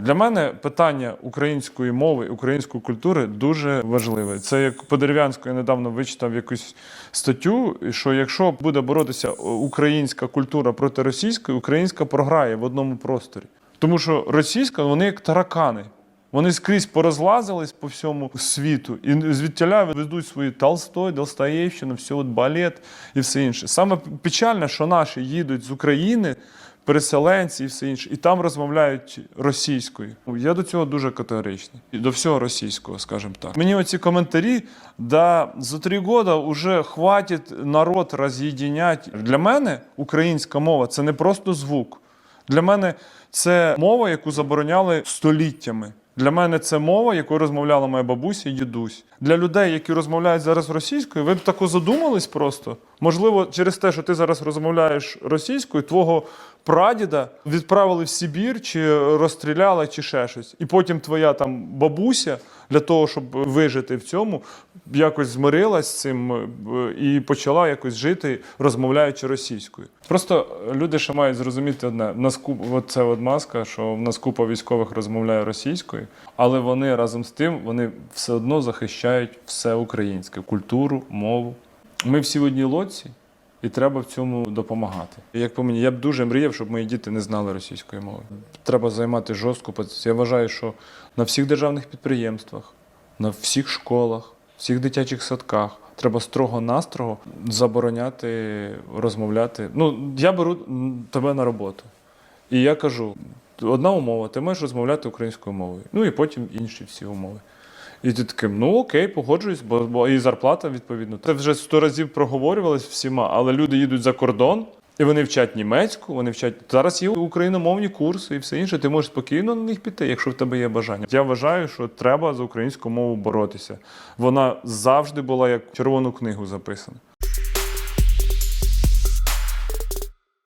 Для мене питання української мови, української культури дуже важливе. Це як по дерев'янську я недавно вичитав якусь статтю, що якщо буде боротися українська культура проти російської, українська програє в одному просторі. Тому що російська, вони як таракани. Вони скрізь порозлазились по всьому світу і звідтіля ведуть свої Толстой, Достоєвщину, все от балет і все інше. Саме печальне, що наші їдуть з України, переселенці і все інше, і там розмовляють російською. Я до цього дуже категоричний. І до всього російського, скажімо так. Мені оці коментарі, да за три роки вже хватить народ роз'єднять. Для мене українська мова це не просто звук. Для мене це мова, яку забороняли століттями. Для мене це мова, якою розмовляла моя бабуся і дідусь. Для людей, які розмовляють зараз російською, ви б тако задумались просто. Можливо, через те, що ти зараз розмовляєш російською, твого прадіда відправили в Сибір, чи розстріляли, чи ще щось. І потім твоя там бабуся для того, щоб вижити в цьому, якось змирилась з цим е, і почала якось жити, розмовляючи російською. Просто люди ще мають зрозуміти одне: в нас це от маска, що в нас купа військових розмовляє російською, але вони разом з тим вони все одно захищають все українське культуру, мову. Ми всі в одній лодці. І треба в цьому допомагати. Як по мені, я б дуже мріяв, щоб мої діти не знали російської мови. Треба займати жорстку позицію. Я вважаю, що на всіх державних підприємствах, на всіх школах, всіх дитячих садках треба строго-настрого забороняти розмовляти. Ну, я беру тебе на роботу. І я кажу: одна умова, ти маєш розмовляти українською мовою. Ну і потім інші всі умови. І ти таким, ну окей, погоджуюсь, бо, бо і зарплата відповідно. Це вже сто разів проговорювалось всіма, але люди їдуть за кордон. І вони вчать німецьку, вони вчать зараз є україномовні курси і все інше. Ти можеш спокійно на них піти, якщо в тебе є бажання. Я вважаю, що треба за українську мову боротися. Вона завжди була як червону книгу записана.